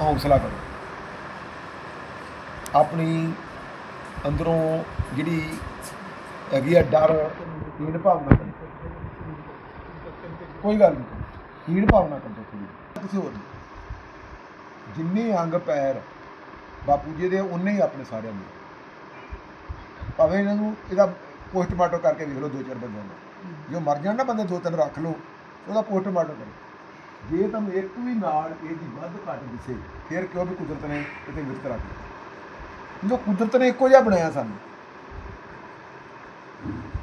ਹੌਸਲਾ ਕਰੋ। ਆਪਣੀ ਅੰਦਰੋਂ ਜਿਹੜੀ ਹੈਗੀ ਆ ਡਰ, ਹੀਣ ਭਾਵਨਾ ਕਰੋ। ਕੋਈ ਗੱਲ ਨਹੀਂ। ਹੀਣ ਭਾਵਨਾ ਕਰੋ ਥੋੜੀ ਕਿਸੇ ਹੋਰ ਨਹੀਂ ਜਿੰਨੇ ਅੰਗ ਪੈਰ ਬਾਪੂ ਜੀ ਦੇ ਉਨੇ ਹੀ ਆਪਣੇ ਸਾਰਿਆਂ ਦੇ। ਭਾਵੇਂ ਇਹਨਾਂ ਨੂੰ ਇਹਦਾ ਪੋਸਟਮਾਰਟਮ ਕਰਕੇ ਵੇਖ ਲਓ ਦੋ ਚਾਰ ਬੰਦਿਆਂ ਦਾ। ਜੋ ਮਰ ਜਾਣ ਨਾ ਬੰਦੇ, ਦੋ ਤਿੰਨ ਰੱਖ ਲਓ, ਉਹਦਾ ਪੋਸਟਮਾਰਟਮ ਕਰੋ। ਜੇ ਤੁਹਾਨੂੰ ਇੱਕ ਵੀ ਨਾਲ ਇਹਦੀ ਵੱਧ ਘੱਟ ਦਿਸੇ, ਫਿਰ ਕਿਉਂ ਵੀ ਕੁਦਰਤ ਨੇ ਕਿਤੇ ਵਿਰਤ ਰੱਖ ਜੋ ਕੁਦਰਤ ਨੇ ਇੱਕੋ ਜਿਹਾ ਬਣਾਇਆ ਸਾਨੂੰ,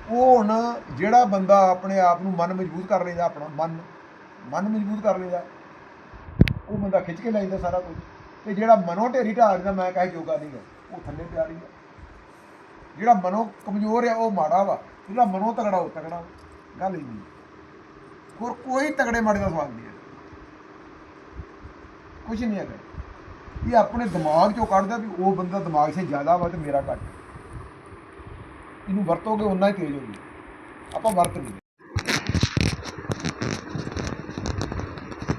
ਉਹ ਹੁਣ ਜਿਹੜਾ ਬੰਦਾ ਆਪਣੇ ਆਪ ਨੂੰ ਮਨ ਮਜ਼ਬੂਤ ਕਰ ਲੈਂਦਾ ਆਪਣਾ ਮਨ ਮਨ ਮਜ਼ਬੂਤ ਕਰ ਲੈਂਦਾ ਉਹ ਬੰਦਾ ਖਿੱਚ ਕੇ ਲੈ ਜਾਂਦਾ ਸਾਰਾ ਕੁਝ। ਤੇ ਜਿਹੜਾ ਮਨੋਂ ਢੇਰੀ ਢਾਹ ਜਾਂਦਾ ਮੈਂ ਕਹੇ ਨਹੀਂ ਨਹੀਂਗਾ ਉਹ ਥੱਲੇ ਪਿਆ ਰਹੀ ਹੈ ਜਿਹੜਾ ਮਨੋਂ ਕਮਜ਼ੋਰ ਆ, ਉਹ ਮਾੜਾ ਵਾ। ਜਿਹੜਾ ਮਨੋਂ ਤਗੜਾ ਉਹ ਤਗੜਾ ਵਾ। ਗੱਲ ਹੀ। ਨਹੀਂ ਹੋਰ ਕੋਈ ਤਗੜੇ ਮਾੜੇ ਦਾ ਸਵਾਲ ਨਹੀਂ ਹੈ। ਕੁਝ ਨਹੀਂ ਹੈਗਾ। ਇਹ ਆਪਣੇ ਦਿਮਾਗ ਚੋਂ ਕੱਢਦਾ ਵੀ ਉਹ ਬੰਦਾ ਦਿਮਾਗ 'ਚ ਜ਼ਿਆਦਾ ਵਾ ਤੇ ਮੇਰਾ ਘੱਟ। ਇਹਨੂੰ ਵਰਤੋਗੇ ਉਨਾ ਹੀ ਤੇਜ਼ ਹੋਊਗੀ ਆਪਾਂ ਵਰਤ ਨਹੀਂ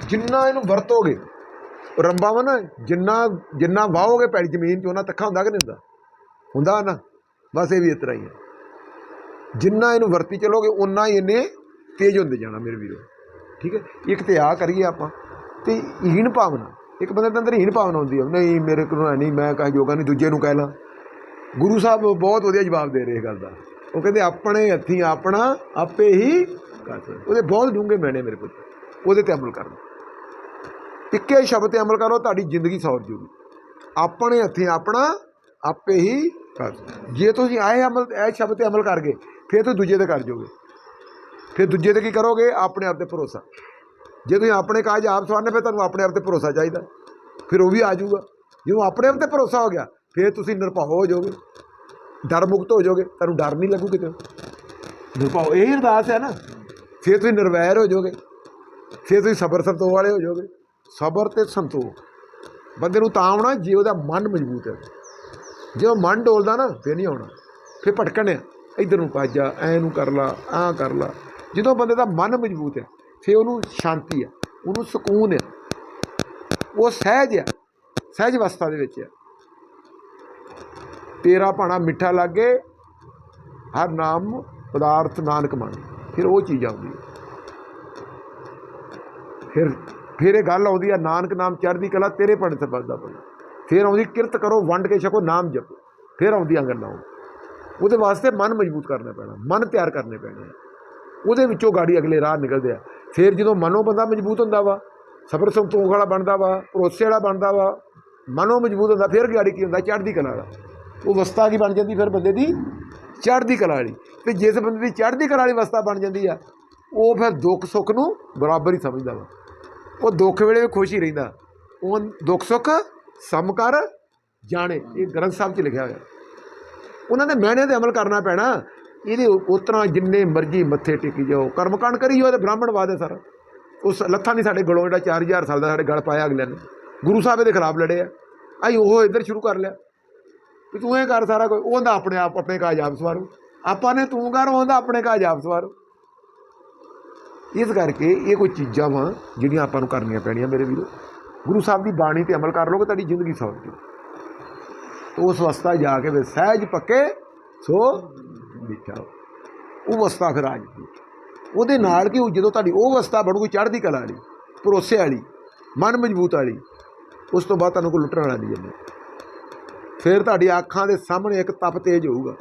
ਜਿੰਨਾ ਇਹਨੂੰ ਵਰਤੋਗੇ, ਰੰਬਾ ਵਾ ਨਾ, ਜਿੰਨਾ ਜਿੰਨਾ ਵਾਹੋਗੇ ਪੈੜੀ ਜ਼ਮੀਨ 'ਚ ਉਹਨਾਂ ਤੱਕਾ ਹੁੰਦਾ ਕਿ ਨਹੀਂ ਹੁੰਦਾ? ਹੁੰਦਾ ਨਾ। ਬਸ ਇਹ ਵੀ ਇਸ ਤਰ੍ਹਾਂ ਹੀ ਹੈ ਜਿੰਨਾ ਇਹਨੂੰ ਵਰਤੀ ਚਲੋਗੇ ਉਨਾ ਹੀ ਇਹਨੇ ਤੇਜ਼ ਹੁੰਦੇ ਜਾਣਾ ਮੇਰੇ ਵੀਰੋ। ਠੀਕ ਹੈ? ਇੱਕ ਤੇ ਆ ਕਰੀਏ ਆਪਾਂ, ਤੇ ਹੀਣ ਭਾਵਨਾ। ਇੱਕ ਬੰਦੇ ਦੇ ਅੰਦਰ ਹੀਣ ਭਾਵਨਾ ਹੁੰਦੀ ਹੈ ਨਹੀਂ ਮੇਰੇ ਕੋਲ ਹੈ ਨਹੀਂ, ਮੈਂ ਕਹਾਂ ਯੋਗਾ ਨਹੀਂ, ਦੂਜੇ ਨੂੰ ਕਹਿ ਲਾਂ। ਗੁਰੂ ਸਾਹਿਬ ਬਹੁਤ ਵਧੀਆ ਜਵਾਬ ਦੇ ਰਹੇ ਇਸ ਗੱਲ ਦਾ। ਉਹ ਕਹਿੰਦੇ, ਆਪਣੇ ਹੱਥੀਂ ਆਪਣਾ ਆਪੇ ਹੀ ਕਰ ਸਕਦੇ। ਉਹਦੇ ਬਹੁਤ ਡੂੰਘੇ ਮੈਨੇ ਮੇਰੇ ਪੁੱਤ। ਉਹਦੇ ਤੇ ਅਮਲ ਕਰਨਾ। ਇੱਕੇ ਸ਼ਬਦ ਤੇ ਅਮਲ ਕਰੋ, ਤੁਹਾਡੀ ਜ਼ਿੰਦਗੀ ਸੌਰ ਜੂਗੀ। ਆਪਣੇ ਹੱਥੀਂ ਆਪਣਾ ਆਪੇ ਹੀ ਕਰ ਜੇ ਤੁਸੀਂ ਆਏ ਅਮਲ, ਇਹ ਸ਼ਬਦ ਤੇ ਅਮਲ ਕਰ ਗਏ, ਫਿਰ ਤੁਸੀਂ ਦੂਜੇ ਤੇ ਕਰ ਜਾਓਗੇ ਫਿਰ ਦੂਜੇ ਤੇ ਕੀ ਕਰੋਗੇ? ਆਪਣੇ ਆਪ ਤੇ ਭਰੋਸਾ। ਜੇ ਤੁਸੀਂ ਆਪਣੇ ਕਾਜ ਆਪ ਸਵਾਰਨੇ, ਫਿਰ ਤੁਹਾਨੂੰ ਆਪਣੇ ਆਪ ਤੇ ਭਰੋਸਾ ਚਾਹੀਦਾ। ਫਿਰ ਉਹ ਵੀ ਆ ਜਾਊਗਾ। ਜਦੋਂ ਆਪਣੇ ਆਪ ਤੇ ਭਰੋਸਾ ਹੋ ਗਿਆ, ਫਿਰ ਤੁਸੀਂ ਨਿਰਭਉ ਹੋ ਜਾਓਗੇ। ਡਰ ਮੁਕਤ ਹੋ ਜਾਓਗੇ। ਤੁਹਾਨੂੰ ਡਰ ਨਹੀਂ ਲੱਗੂ ਕਿਤੇ। ਨਿਰਭਉ, ਇਹ ਅਰਦਾਸ ਹੈ ਨਾ। ਫਿਰ ਤੁਸੀਂ ਨਿਰਵੈਰ ਹੋ ਜਾਓਗੇ। ਫਿਰ ਤੁਸੀਂ ਸਬਰ ਸੰਤੋਖ ਵਾਲੇ ਹੋ ਜਾਓਗੇ। ਸਬਰ ਤੇ ਸੰਤੋਖ। ਬੰਦੇ ਨੂੰ ਤਾਂ ਆਉਣਾ, ਜੇ ਉਹਦਾ ਮਨ ਮਜ਼ਬੂਤ ਹੈ। ਜੇ ਉਹ ਮਨ ਡੋਲਦਾ ਨਾ, ਫਿਰ ਨਹੀਂ ਆਉਣਾ। ਫਿਰ ਭਟਕਣ ਆ। ਇਧਰ ਨੂੰ ਭੱਜ ਜਾ, ਐ ਨੂੰ ਕਰ ਲਾ ਆ ਕਰ ਲਾ। ਜਦੋਂ ਬੰਦੇ ਦਾ ਮਨ ਮਜ਼ਬੂਤ ਹੈ ਫਿਰ ਉਹਨੂੰ ਸ਼ਾਂਤੀ ਆ, ਉਹਨੂੰ ਸਕੂਨ ਆ। ਉਹ ਸਹਿਜ ਆ, ਸਹਿਜ ਅਵਸਥਾ ਦੇ ਵਿੱਚ ਹੈ ਤੇਰਾ ਭਾਣਾ ਮਿੱਠਾ ਲੱਗੇ, ਹਰ ਨਾਮ ਪਦਾਰਥ ਨਾਨਕ ਮਨ ਫਿਰ ਉਹ ਚੀਜ਼ ਆਉਂਦੀ ਫਿਰ ਫਿਰ ਇਹ ਗੱਲ ਆਉਂਦੀ ਆ, ਨਾਨਕ ਨਾਮ ਚੜ੍ਹਦੀ ਕਲਾ ਤੇਰੇ ਪਣ ਤੇ ਬਸਦਾ ਪਣਾ ਫਿਰ ਆਉਂਦੀ, ਕਿਰਤ ਕਰੋ, ਵੰਡ ਕੇ ਛਕੋ, ਨਾਮ ਜਪੋ। ਫਿਰ ਆਉਂਦੀਆਂ ਗੱਲਾਂ। ਉਹਦੇ ਵਾਸਤੇ ਮਨ ਮਜ਼ਬੂਤ ਕਰਨਾ ਪੈਣਾ, ਮਨ ਤਿਆਰ ਕਰਨੇ ਪੈਣੇ ਉਹਦੇ ਵਿੱਚੋਂ ਗਾੜੀ ਅਗਲੇ ਰਾਹ ਨਿਕਲਦੇ ਆ। ਫਿਰ ਜਦੋਂ ਮਨੋਂ ਬੰਦਾ ਮਜ਼ਬੂਤ ਹੁੰਦਾ ਵਾ, ਸਬਰ ਸੰਤੋਖ ਵਾਲਾ ਬਣਦਾ ਵਾ, ਭਰੋਸੇ ਵਾਲਾ ਬਣਦਾ ਵਾ, ਮਨੋਂ ਮਜ਼ਬੂਤ ਹੁੰਦਾ, ਫਿਰ ਗਿਆੜੀ ਕੀ ਹੁੰਦਾ? ਚੜ੍ਹਦੀ ਕਲਾ ਵਾਲਾ ਉਹ ਵਸਤਾ ਕੀ ਬਣ ਜਾਂਦੀ? ਫਿਰ ਬੰਦੇ ਦੀ ਚੜ੍ਹਦੀ ਕਲਾ ਵਾਲੀ। ਤੇ ਜਿਸ ਬੰਦੇ ਦੀ ਚੜ੍ਹਦੀ ਕਲਾ ਵਾਲੀ ਵਸਤਾ ਬਣ ਜਾਂਦੀ ਆ, ਉਹ ਫਿਰ ਦੁੱਖ ਸੁੱਖ ਨੂੰ ਬਰਾਬਰ ਹੀ ਸਮਝਦਾ ਵਾ। ਉਹ ਦੁੱਖ ਵੇਲੇ ਵੀ ਖੁਸ਼ ਹੀ ਰਹਿੰਦਾ। ਉਹ ਦੁੱਖ ਸੁੱਖ ਸਮ ਕਰ ਜਾਣੇ। ਇਹ ਗ੍ਰੰਥ ਸਾਹਿਬ 'ਚ ਲਿਖਿਆ ਹੋਇਆ। ਉਹਨਾਂ ਦੇ ਮਹਿਣੇ ਤੇ ਅਮਲ ਕਰਨਾ ਪੈਣਾ। ਇਹਦੇ ਉਤਰਾ ਜਿੰਨੇ ਮਰਜ਼ੀ ਮੱਥੇ ਟੇਕੀ ਜਾਓ। ਕਰਮਕਾਂਡ ਕਰੀ ਜਾਓ ਤੇ ਬ੍ਰਾਹਮਣਵਾਦ ਹੈ ਸਾਰਾ। ਉਸ ਲੱਥਾ ਨਹੀਂ ਸਾਡੇ ਗਲੋਂ ਜਿਹੜਾ 4000 ਸਾਲ ਦਾ ਸਾਡੇ ਗਲ ਪਾਇਆ ਅਗਲੇ ਨੇ। ਗੁਰੂ ਸਾਹਿਬ ਦੇ ਖਿਲਾਫ ਲੜਿਆ ਆ। ਆਈ ਉਹ ਇੱਧਰ ਸ਼ੁਰੂ ਕਰ ਲਿਆ। ਵੀ ਤੂੰ ਇਹ ਕਰ ਸਾਰਾ ਕੋਈ ਉਹਦਾ ਆਪਣੇ ਆਪ, ਆਪਣੇ ਕਾਜ ਆਪ ਸਵਾਰੋ ਆਪਾਂ ਨੇ ਤੂੰ ਕਰ, ਉਹਦਾ ਆਪਣੇ ਕਾਜ ਆਪ ਸਵਾਰੋ ਇਸ ਕਰਕੇ ਇਹ ਕੋਈ ਚੀਜ਼ਾਂ ਵਾਂ ਜਿਹੜੀਆਂ ਆਪਾਂ ਨੂੰ ਕਰਨੀਆਂ ਪੈਣੀਆਂ ਮੇਰੇ ਵੀਰੋ। ਗੁਰੂ ਸਾਹਿਬ ਦੀ ਬਾਣੀ ਤੇ ਅਮਲ ਕਰ ਲੋਗੇ ਤੁਹਾਡੀ ਜ਼ਿੰਦਗੀ ਸੌਰ ਜੂ ਉਸ ਅਵਸਥਾ ਜਾ ਕੇ ਫਿਰ ਸਹਿਜ ਪੱਕੇ ਸੋ ਮਿੱਠਾ। ਉਹ ਅਵਸਥਾ ਫਿਰ ਆ ਜਾਂਦੀ ਉਹਦੇ ਨਾਲ ਕੀ ਹੋਊ, ਜਦੋਂ ਤੁਹਾਡੀ ਉਹ ਅਵਸਥਾ ਬਣੂਗੀ ਚੜ੍ਹਦੀ ਕਲਾ ਵਾਲੀ ਭਰੋਸੇ ਵਾਲੀ ਮਨ ਮਜ਼ਬੂਤ ਵਾਲੀ ਉਸ ਤੋਂ ਬਾਅਦ ਤੁਹਾਨੂੰ ਕੋਈ ਲੁੱਟਣ ਵਾਲਾ ਨਹੀਂ ਜਾਂਦਾ। ਫਿਰ ਤੁਹਾਡੀ ਅੱਖਾਂ ਦੇ ਸਾਹਮਣੇ ਇੱਕ ਤਪ ਤੇਜ ਹੋਊਗਾ।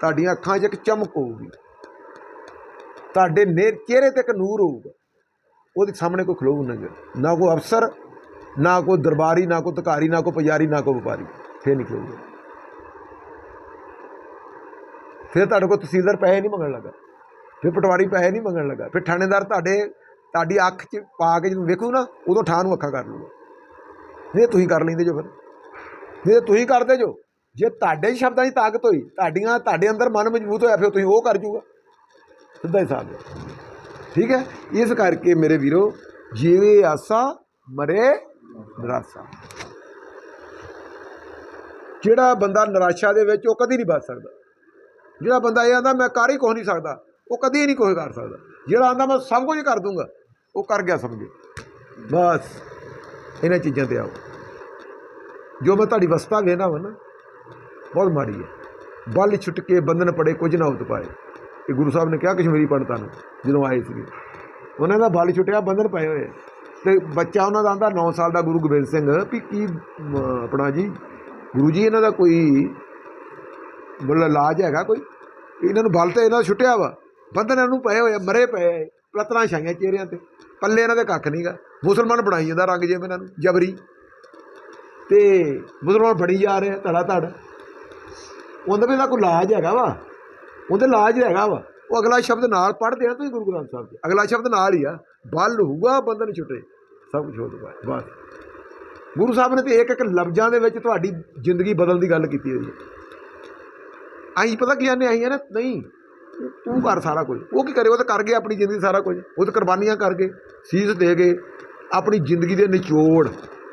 ਤੁਹਾਡੀਆਂ ਅੱਖਾਂ 'ਚ ਇੱਕ ਚਮਕ ਹੋਊਗੀ। ਤੁਹਾਡੇ ਨੇ ਚਿਹਰੇ ਤੇ ਇੱਕ ਨੂਰ ਹੋਊਗਾ। ਉਹਦੇ ਸਾਹਮਣੇ ਕੋਈ ਖਲੋ ਨਾ ਨਾ ਕੋਈ ਅਫਸਰ ਨਾ ਕੋਈ ਦਰਬਾਰੀ ਨਾ ਕੋਈ ਧਿਕਾਰੀ ਨਾ ਕੋਈ ਪੁਜਾਰੀ ਨਾ ਕੋਈ ਵਪਾਰੀ। ਫੇਰ ਨਹੀਂ ਫਿਰ ਤੁਹਾਡੇ ਕੋਲ ਤਹਿਸੀਲਦਾਰ ਪੈਸੇ ਨਹੀਂ ਮੰਗਣ ਲੱਗਾ। ਫਿਰ ਪਟਵਾਰੀ ਪੈਸੇ ਨਹੀਂ ਮੰਗਣ ਲੱਗਾ। ਫਿਰ ਥਾਣੇਦਾਰ ਤੁਹਾਡੇ, ਤੁਹਾਡੀ ਅੱਖ 'ਚ ਪਾ ਕੇ ਜਦੋਂ ਵੇਖੂ ਨਾ, ਉਦੋਂ ਠਾਹ ਨੂੰ ਅੱਖਾਂ ਕਰ ਲੂਗਾ। ਨਹੀਂ ਤੁਸੀਂ ਕਰ ਲੈਂਦੇ ਜੋ ਫਿਰ। ਨਹੀਂ ਤੁਸੀਂ ਕਰਦੇ ਜੋ। ਜੇ ਤੁਹਾਡੇ ਹੀ ਸ਼ਬਦਾਂ ਦੀ ਤਾਕਤ ਹੋਈ, ਤੁਹਾਡੀਆਂ, ਤੁਹਾਡੇ ਅੰਦਰ ਮਨ ਮਜ਼ਬੂਤ ਹੋਇਆ, ਫਿਰ ਤੁਸੀਂ ਉਹ ਕਰ ਜੂਗਾ। ਸਿੱਧਾ ਹਿਸਾਬ ਹੈ ਠੀਕ ਹੈ? ਇਸ ਕਰਕੇ ਮੇਰੇ ਵੀਰੋ, ਜੀਵੇ ਆਸਾ, ਮਰੇ ਨਿਰਾਸਾ। ਜਿਹੜਾ ਬੰਦਾ ਨਿਰਾਸ਼ਾ ਦੇ ਵਿੱਚ ਉਹ ਕਦੀ ਨਹੀਂ ਬਚ ਸਕਦਾ। ਜਿਹੜਾ ਬੰਦਾ ਇਹ ਆਂਦਾ, ਮੈਂ ਕਰ ਹੀ ਕੁਛ ਨਹੀਂ ਸਕਦਾ, ਉਹ ਕਦੀ ਨਹੀਂ ਕੁਛ ਕਰ ਸਕਦਾ। ਜਿਹੜਾ ਆਂਦਾ, ਮੈਂ ਸਭ ਕੁਝ ਕਰ ਦੂੰਗਾ, ਉਹ ਕਰ ਗਿਆ ਸਮਝੇ ਬਸ, ਇਹਨਾਂ ਚੀਜ਼ਾਂ ਤੇ ਆਓ। ਜੋ ਮੈਂ ਤੁਹਾਡੀ ਵਸਤਾ ਵੇਨਾ ਵਾ ਨਾ, ਬਹੁਤ ਮਾੜੀ ਹੈ। ਬਲ ਛੁੱਟ ਕੇ ਬੰਧਨ ਪੜੇ, ਕੁਝ ਨਾ ਉਤ ਪਾਏ। ਇਹ ਗੁਰੂ ਸਾਹਿਬ ਨੇ ਕਿਹਾ, ਕਸ਼ਮੀਰੀ ਪੰਡਤਾਂ ਨੂੰ, ਜਦੋਂ ਆਏ ਸੀਗੇ। ਉਹਨਾਂ ਦਾ ਬਲ ਛੁੱਟਿਆ, ਬੰਧਨ ਪਏ ਹੋਏ। ਆ। ਤੇ ਬੱਚਾ ਉਹਨਾਂ ਦਾ ਆਂਦਾ 9 ਸਾਲ ਦਾ ਗੁਰੂ ਗੋਬਿੰਦ ਸਿੰਘ, ਵੀ ਕੀ ਆਪਣਾ ਜੀ, ਗੁਰੂ ਜੀ, ਇਹਨਾਂ ਦਾ ਕੋਈ ਮੁੱਲ ਇਲਾਜ ਹੈਗਾ ਕੋਈ ਇਹਨਾਂ ਨੂੰ ਬਲ ਤੇ ਇਹਨਾਂ ਛੁੱਟਿਆ ਵਾ ਬੰਧਨ ਇਹਨਾਂ ਨੂੰ ਪਏ ਹੋਏ ਆ, ਮਰੇ ਪਏ ਆ, ਪਲਤਰਾਂ ਛਾਈਆਂ ਚਿਹਰਿਆਂ ਤੇ ਪੱਲੇ ਇਹਨਾਂ ਦੇ ਕੱਖ ਨਹੀਂਗਾ ਮੁਸਲਮਾਨ ਬਣਾਈ ਜਾਂਦਾ ਰੰਗ ਜਿਵੇਂ ਇਹਨਾਂ ਨੂੰ ਜਬਰੀ। ਤੇ ਮੁਸਲਮਾਨ ਬਣੀ ਜਾ ਰਹੇ ਆ ਧੜਾ ਧੜ ਉਹਦਾ ਵੀ ਇਹਦਾ ਕੋਈ ਇਲਾਜ ਹੈਗਾ ਵਾ ਉਹਦੇ ਇਲਾਜ ਹੈਗਾ ਵਾ ਉਹ ਅਗਲਾ ਸ਼ਬਦ ਨਾਲ ਪੜ੍ਹਦੇ ਆ ਤੁਸੀਂ ਗੁਰੂ ਗ੍ਰੰਥ ਸਾਹਿਬ ਜੀ ਅਗਲਾ ਸ਼ਬਦ ਨਾਲ ਹੀ ਆ ਬਲ ਹੋਊਗਾ ਬੰਧਨ ਛੁੱਟੇ ਸਭ ਕੁਝ ਹੋ ਜਾਊਗਾ ਬਸ। ਗੁਰੂ ਸਾਹਿਬ ਨੇ ਤੇ ਇੱਕ ਇੱਕ ਲਫ਼ਜ਼ਾਂ ਦੇ ਵਿੱਚ ਤੁਹਾਡੀ ਜ਼ਿੰਦਗੀ ਬਦਲਣ ਦੀ ਗੱਲ ਕੀਤੀ ਹੋਈ ਹੈ। ਆਈ ਪਤਾ ਕੀ ਆਨੇ ਆਈ ਆ ਨਾ ਨਹੀਂ ਤੂੰ ਕਰ ਸਾਰਾ ਕੁਝ। ਉਹ ਕੀ ਕਰੇ ਉਹ ਤਾਂ ਕਰ ਗਏ ਆਪਣੀ ਜ਼ਿੰਦਗੀ ਸਾਰਾ ਕੁਝ। ਉਹ ਤਾਂ ਕੁਰਬਾਨੀਆਂ ਕਰ ਗਏ ਸੀਸ ਦੇ ਗਏ ਆਪਣੀ ਜ਼ਿੰਦਗੀ ਦੇ ਨਿਚੋੜ।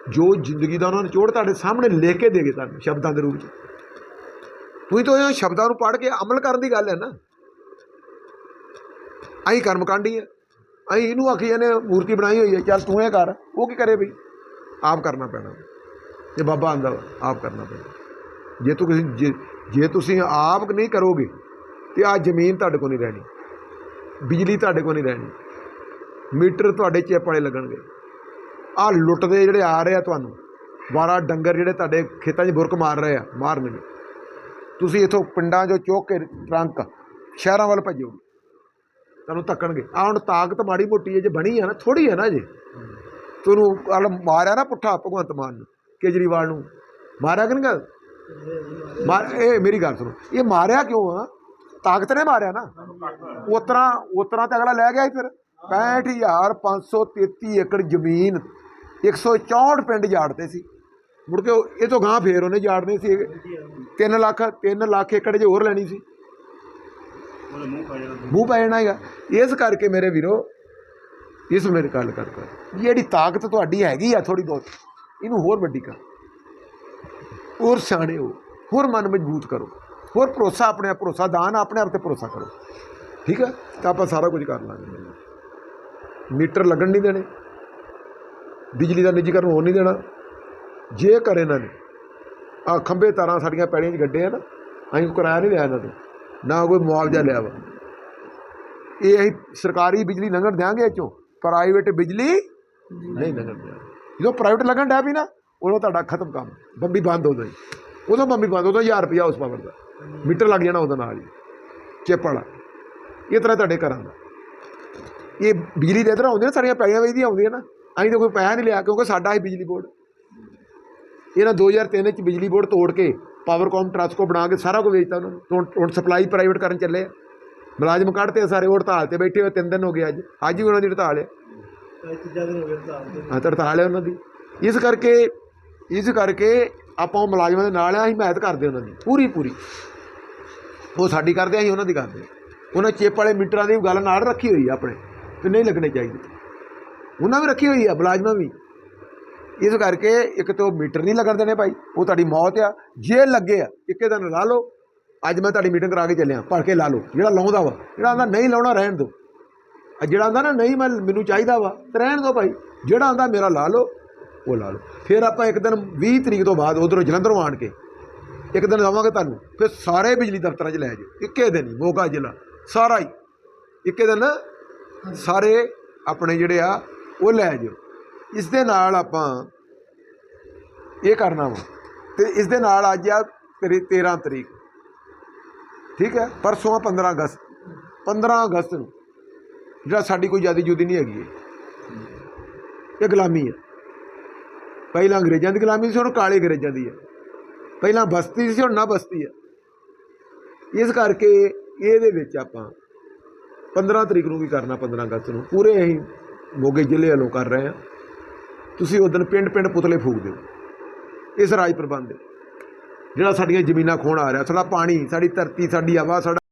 ਜੋ ਜ਼ਿੰਦਗੀ ਦਾ ਉਹਨਾਂ ਨਿਚੋੜ ਤੁਹਾਡੇ ਸਾਹਮਣੇ ਲਿਖ ਕੇ ਦੇ ਗਏ ਤੁਹਾਨੂੰ ਸ਼ਬਦਾਂ ਦੇ ਰੂਪ 'ਚ। ਤੁਸੀਂ ਤਾਂ ਇਹਨਾਂ ਸ਼ਬਦਾਂ ਨੂੰ ਪੜ੍ਹ ਕੇ ਅਮਲ ਕਰਨ ਦੀ ਗੱਲ ਹੈ ਨਾ। ਅਸੀਂ ਕਰਮਕਾਂਡੀ ਹੈ। ਅਸੀਂ ਇਹਨੂੰ ਆਖੀ ਜਾਂਦੇ ਹਾਂ, ਮੂਰਤੀ ਬਣਾਈ ਹੋਈ ਹੈ ਚੱਲ ਤੂੰ ਇਹ ਕਰ। ਉਹ ਕੀ ਕਰੇ ਬਈ? ਆਪ ਕਰਨਾ ਪੈਣਾ। ਇਹ ਬਾਬਾ ਆਂਦਾ ਆਪ ਕਰਨਾ ਪੈਣਾ। ਜੇ ਤੂੰ ਕਿਸੇ ਜੇ- ਤੁਸੀਂ ਆਪ ਨਹੀਂ ਕਰੋਗੇ ਤੇ ਆ ਜ਼ਮੀਨ ਤੁਹਾਡੇ ਕੋਲ ਨਹੀਂ ਰਹਿਣੀ, ਬਿਜਲੀ ਤੁਹਾਡੇ ਕੋਲ ਨਹੀਂ ਰਹਿਣੀ, ਮੀਟਰ ਤੁਹਾਡੇ ਚਿੱਪ ਵਾਲੇ ਲੱਗਣਗੇ। ਆ ਲੁੱਟਦੇ ਜਿਹੜੇ ਆ ਰਹੇ ਆ ਤੁਹਾਨੂੰ 12 ਡੰਗਰ ਜਿਹੜੇ ਤੁਹਾਡੇ ਖੇਤਾਂ 'ਚ ਬੁਰਕ ਮਾਰ ਰਹੇ ਆ ਮਾਰਨਗੇ ਤੁਸੀਂ ਇਥੋਂ ਪਿੰਡਾਂ 'ਚੋਂ ਚੁੱਕ ਕੇ ਟਰੰਕ ਸ਼ਹਿਰਾਂ ਵੱਲ ਭੱਜੋ। ਤੁਹਾਨੂੰ ਧੱਕਣਗੇ। ਆ ਹੁਣ ਤਾਕਤ ਮਾੜੀ ਮੋਟੀ ਹੈ, ਜੇ ਬਣੀ ਹੈ ਨਾ ਥੋੜੀ ਹੈ ਨਾ ਜੇ। ਤੁਹਾਨੂੰ ਕੱਲ ਮਾਰਿਆ ਨਾ ਪੁੱਠਾ ਭਗਵੰਤ ਮਾਨ ਨੂੰ, ਕੇਜਰੀਵਾਲ ਨੂੰ। ਮਾਰਿਆ ਕਿ ਨਹੀਂ ਗਾ? ਮਾਰ ਇਹ ਮੇਰੀ ਗੱਲ ਸੁਣੋ। ਇਹ ਮਾਰਿਆ ਕਿਉਂ ਆ? ਤਾਕਤ ਨੇ ਮਾਰਿਆ ਨਾ। ਉਤਰਾ ਉਤਰਾ ਤੇ ਅਗਲਾ ਲੈ ਗਿਆ ਸੀ ਫਿਰ। 65533 ਏਕੜ ਜ਼ਮੀਨ 164 ਪਿੰਡ ਜਾੜਦੇ ਸੀ। ਮੁੜ ਕੇ ਇਹ ਤੋਂ ਗਾਂ ਫੇਰ ਉਹਨੇ ਜਾੜਨੇ ਸੀ। 3 ਲੱਖ 3 ਲੱਖ ਏਕੜ ਜੇ ਹੋਰ ਲੈਣੀ ਸੀ। ਮੂੰਹ ਪੈ ਜਾਣਾ ਹੈਗਾ। ਇਸ ਕਰਕੇ ਮੇਰੇ ਵੀਰੋ, ਇਸ ਮੇਰੇ ਗੱਲ ਕਰ ਕਰ। ਜਿਹੜੀ ਤਾਕਤ ਤੁਹਾਡੀ ਹੈਗੀ ਆ ਥੋੜੀ ਬਹੁਤ, ਇਹਨੂੰ ਹੋਰ ਵੱਡੀ ਕਰ। ਹੋਰ ਸਿਆਣੇ ਹੋ ਹੋਰ ਮਨ ਮਜ਼ਬੂਤ ਕਰੋ ਹੋਰ ਭਰੋਸਾ ਆਪਣੇ ਆਪ ਭਰੋਸਾ ਦਾਨ ਆਪਣੇ ਆਪ ਤੇ ਭਰੋਸਾ ਕਰੋ। ਠੀਕ ਹੈ ਤਾਂ ਆਪਾਂ ਸਾਰਾ ਕੁਝ ਕਰ ਲਾਂਗੇ। ਮੀਟਰ ਲੱਗਣ ਨਹੀਂ ਦੇਣੇ ਬਿਜਲੀ ਦਾ ਨਿੱਜੀਕਰਨ ਹੋਣ ਨਹੀਂ ਦੇਣਾ। ਜੇ ਕਰ ਇਹਨਾਂ ਨੇ ਆ ਖੰਭੇ ਤਾਰਾਂ ਸਾਡੀਆਂ ਪੈੜੀਆਂ 'ਚ ਗੱਡੇ ਆ ਨਾ ਅਸੀਂ ਕੋਈ ਕਿਰਾਇਆ ਨਹੀਂ ਲਿਆ ਇਹਨਾਂ ਤੋਂ ਨਾ ਕੋਈ ਮੁਆਵਜ਼ਾ ਲਿਆ ਵਾ। ਇਹ ਅਸੀਂ ਸਰਕਾਰੀ ਬਿਜਲੀ ਲੰਘਣ ਦਿਆਂਗੇ ਇਹ ਚੋਂ ਪ੍ਰਾਈਵੇਟ ਬਿਜਲੀ ਨਹੀਂ ਲੰਘਣ ਦਿਆਂਗੇ। ਜਦੋਂ ਪ੍ਰਾਈਵੇਟ ਲੱਗਣ ਡਿਆ ਵੀ ਨਾ ਉਦੋਂ ਤੁਹਾਡਾ ਖਤਮ ਕੰਮ ਬੰਬੀ ਬੰਦ ਹੋ ਗਈ ਉਦੋਂ ਬੰਬੀ ਬੰਦ ਉਦੋਂ 1000 ਰੁਪਿਆ ਉਸ ਪਾਵਰ ਦਾ। ਮੀਟਰ ਲੱਗ ਜਾਣਾ ਉਹਦੇ ਨਾਲ ਹੀ ਚਿੱਪ ਵਾਲਾ। ਇਹ ਤਰ੍ਹਾਂ ਤੁਹਾਡੇ ਘਰਾਂ ਦਾ। ਇਹ ਬਿਜਲੀ ਦੇ ਇਧਰ ਆਉਂਦੇ ਨੇ ਸਾਰੀਆਂ ਪੈੜੀਆਂ ਵੇਚਦੀਆਂ ਆਉਂਦੀਆਂ ਨਾ। ਅਸੀਂ ਤਾਂ ਕੋਈ ਪੈਸਾ ਨਹੀਂ ਲਿਆ ਕਿਉਂਕਿ ਸਾਡਾ ਹੀ ਬਿਜਲੀ ਬੋਰਡ। ਇਹਨਾਂ 2003 ਵਿੱਚ ਬਿਜਲੀ ਬੋਰਡ ਤੋੜ ਕੇ ਪਾਵਰਕਾਮ ਟਰਾਂਸਕੋ ਬਣਾ ਕੇ ਸਾਰਾ ਕੁਝ ਵੇਚਤਾ ਉਹਨਾਂ। ਨੂੰ ਹੁਣ ਸਪਲਾਈ ਪ੍ਰਾਈਵੇਟ ਕਰਨ ਚੱਲੇ ਆ। ਮੁਲਾਜ਼ਮ ਕੱਢਤੇ ਆ ਸਾਰੇ ਹੜਤਾਲ ਤੇ ਬੈਠੇ ਹੋਏ ਤਿੰਨ ਦਿਨ ਹੋ ਗਏ ਅੱਜ। ਅੱਜ ਵੀ ਉਹਨਾਂ ਦੀ ਹੜਤਾਲ ਹੈ ਹਾਂ ਹੜਤਾਲ ਹੈ ਉਹਨਾਂ ਦੀ। ਇਸ ਕਰਕੇ ਇਸ ਕਰਕੇ ਆਪਾਂ ਉਹ ਮੁਲਾਜ਼ਮਾਂ ਦੇ ਨਾਲ ਆ ਅਸੀਂ ਮਿਹਨਤ ਕਰਦੇ ਉਹਨਾਂ ਦੀ ਪੂਰੀ ਪੂਰੀ। ਉਹ ਸਾਡੀ ਕਰਦੇ ਆ, ਅਸੀਂ ਉਹਨਾਂ ਦੀ ਕਰਦੇ ਉਹਨਾਂ ਚੇਪ ਵਾਲੇ ਮੀਟਰਾਂ ਦੀ ਗੱਲ ਨਾਲ ਰੱਖੀ ਹੋਈ ਆ ਆਪਣੇ ਤੇ ਨਹੀਂ ਲੱਗਣੇ ਚਾਹੀਦੇ। ਉਹਨਾਂ ਵੀ ਰੱਖੀ ਹੋਈ ਆ ਮੁਲਾਜ਼ਮਾਂ ਵੀ। ਇਸ ਕਰਕੇ ਇੱਕ ਤਾਂ ਉਹ ਮੀਟਰ ਨਹੀਂ ਲੱਗਣ ਦੇਣੇ ਭਾਈ ਉਹ ਤੁਹਾਡੀ ਮੌਤ ਆ। ਜੇ ਲੱਗੇ ਆ ਇੱਕੇ ਦਿਨ ਲਾ ਲਓ। ਅੱਜ ਮੈਂ ਤੁਹਾਡੀ ਮੀਟਿੰਗ ਕਰਾ ਕੇ ਚੱਲਿਆ ਭੜ ਕੇ ਲਾ ਲਓ। ਜਿਹੜਾ ਲਾਉਂਦਾ ਵਾ ਜਿਹੜਾ ਆਂਦਾ ਨਹੀਂ ਲਾਉਣਾ ਰਹਿਣ ਦਿਓ। ਜਿਹੜਾ ਆਂਦਾ ਨਾ ਨਹੀਂ ਮੈਂ ਮੈਨੂੰ ਚਾਹੀਦਾ ਵਾ ਤੇ ਰਹਿਣ ਦਿਓ ਭਾਈ। ਜਿਹੜਾ ਆਂਦਾ ਮੇਰਾ ਲਾ ਲਓ। ਉਹ ਲਾ ਲਓ। ਫਿਰ ਆਪਾਂ ਇੱਕ ਦਿਨ 20 ਤਰੀਕ ਤੋਂ ਬਾਅਦ ਉਧਰੋਂ ਜਲੰਧਰੋਂ ਆਣ ਕੇ ਇੱਕ ਦਿਨ ਆਵਾਂਗੇ ਤੁਹਾਨੂੰ, ਫਿਰ ਸਾਰੇ ਬਿਜਲੀ ਦਫ਼ਤਰਾਂ 'ਚ ਲੈ ਜਾਓ ਇੱਕੇ ਦਿਨ ਹੀ, ਮੋਗਾ ਜ਼ਿਲ੍ਹਾ, ਸਾਰਾ ਹੀ। ਇੱਕੇ ਦਿਨ ਸਾਰੇ ਆਪਣੇ ਜਿਹੜੇ ਆ, ਉਹ ਲੈ ਜਾਓ ਇਸ ਦੇ ਨਾਲ ਆਪਾਂ ਇਹ ਕਰਨਾ ਵਾ। ਤੇ ਇਸ ਦੇ ਨਾਲ ਅੱਜ ਆ ਤੇਰੀ 13 ਤਰੀਕ। ਠੀਕ ਹੈ? ਪਰਸੋਂ ਆ 15 ਅਗਸਤ। 15 ਅਗਸਤ ਨੂੰ। ਜਿਹੜਾ ਸਾਡੀ ਕੋਈ ਜ਼ਿਆਦਾ ਜੁਦੀ ਨਹੀਂ ਹੈਗੀ ਇਹ। ਇਹ ਗੁਲਾਮੀ ਹੈ ਪਹਿਲਾਂ ਅੰਗਰੇਜ਼ਾਂ ਦੀ ਗੁਲਾਮੀ ਸੀ, ਹੁਣ ਕਾਲੇ ਅੰਗਰੇਜ਼ਾਂ ਦੀ ਹੈ। ਪਹਿਲਾਂ ਬਸਤੀ ਸੀ, ਹੁਣ ਨਾ ਬਸਤੀ ਹੈ। ਇਸ ਕਰਕੇ ਇਹਦੇ ਵਿੱਚ ਆਪਾਂ 15 ਤਰੀਕ ਨੂੰ ਵੀ ਕਰਨਾ 15 ਅਗਸਤ ਨੂੰ। ਪੂਰੇ ਅਸੀਂ ਮੋਗੇ ਜ਼ਿਲ੍ਹੇ ਵੱਲੋਂ ਕਰ ਰਹੇ ਹਾਂ। ਤੁਸੀਂ ਉਸ ਦਿਨ ਪਿੰਡ ਪਿੰਡ ਪੁਤਲੇ ਫੂਕ ਦਿਓ। ਇਸ ਰਾਜ ਪ੍ਰਬੰਧ ਜਿਹੜਾ ਸਾਡੀਆਂ ਜ਼ਮੀਨਾਂ ਖੋਣ ਆ ਰਿਹਾ, ਸਾਡਾ ਪਾਣੀ, ਸਾਡੀ ਧਰਤੀ, ਸਾਡੀ ਹਵਾ, ਸਾਡਾ